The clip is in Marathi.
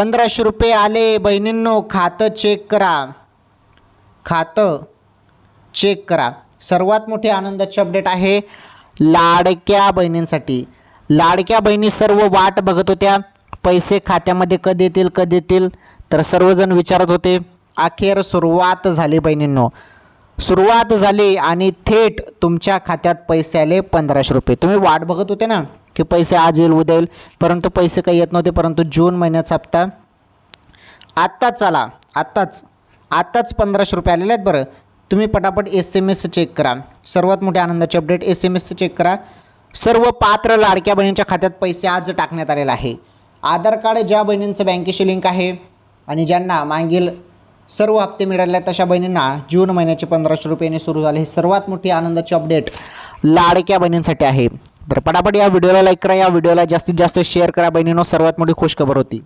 पंधराशे रुपये आले. बहिणींनो खातं चेक करा. खातं चेक करा. सर्वात मोठी आनंदाची अपडेट आहे लाडक्या बहिणींसाठी. लाडक्या बहिणी सर्व वाट बघत होत्या. पैसे खात्यामध्ये कधी येतील कधी येतील तर सर्वजण विचारत होते. अखेर सुरुवात झाली बहिणींनो. सुरुवात झाली आणि थेट तुमच्या खात्यात पैसे आले पंधराशे रुपये. तुम्ही वाट बघत होते ना की पैसे आज येईल उद्या येईल परंतु पैसे काही येत नव्हते परंतु जून महिन्याचा हप्ता. आत्ताच चला आत्ताच आत्ताच पंधराशे रुपये आलेले आहेत बरं. तुम्ही पटापट एस एम एस चेक करा. सर्वात मोठ्या आनंदाची update S M S check करा. सर्व पात्र लाडक्या बहिणींच्या खात्यात पैसे आज टाकण्यात आलेले आहे. आधार कार्ड ज्या बहिणींचं बँकेशी लिंक आहे आणि ज्यांना मागील सर्व हप्ते मिळाले आहेत तशा बहिणींना. जून महिन्याचे पंधराशे रुपयाने सुरू झाले हे सर्वात मोठी आनंदाची अपडेट लाडक्या बहिणींसाठी आहे. तर पटापट या व्हिडिओला लाईक करा या व्हिडिओला जास्तीत जास्त शेअर करा. बहिणींनो सर्वात मोठी खुशखबर होती.